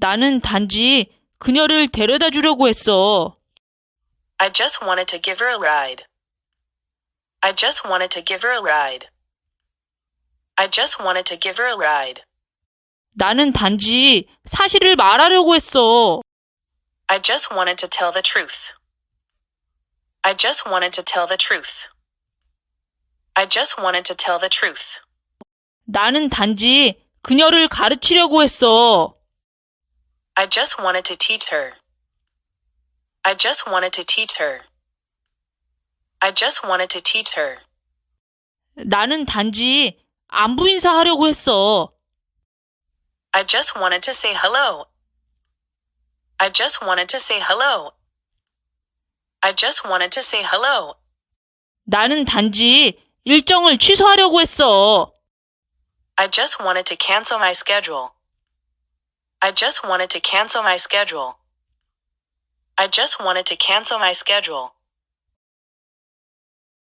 나는 단지 그녀를 데려다 주려고 했어. I just wanted to give her a ride. I just wanted to give her a ride. I just wanted to give her a ride. 나는 단지 사실을 말하려고 했어. I just wanted to tell the truth. I just wanted to tell the truth. I just wanted to tell the truth. 나는 단지 그녀를 가르치려고 했어. I just wanted to teach her. I just wanted to teach her. I just wanted to teach her. 나는 단지 안부 인사하려고 했어. I just wanted to say hello. I just wanted to say hello. I just wanted to say hello. 나는 단지 일정을 취소하려고 했어. I just wanted to cancel my schedule. I just wanted to cancel my schedule. I just wanted to cancel my schedule.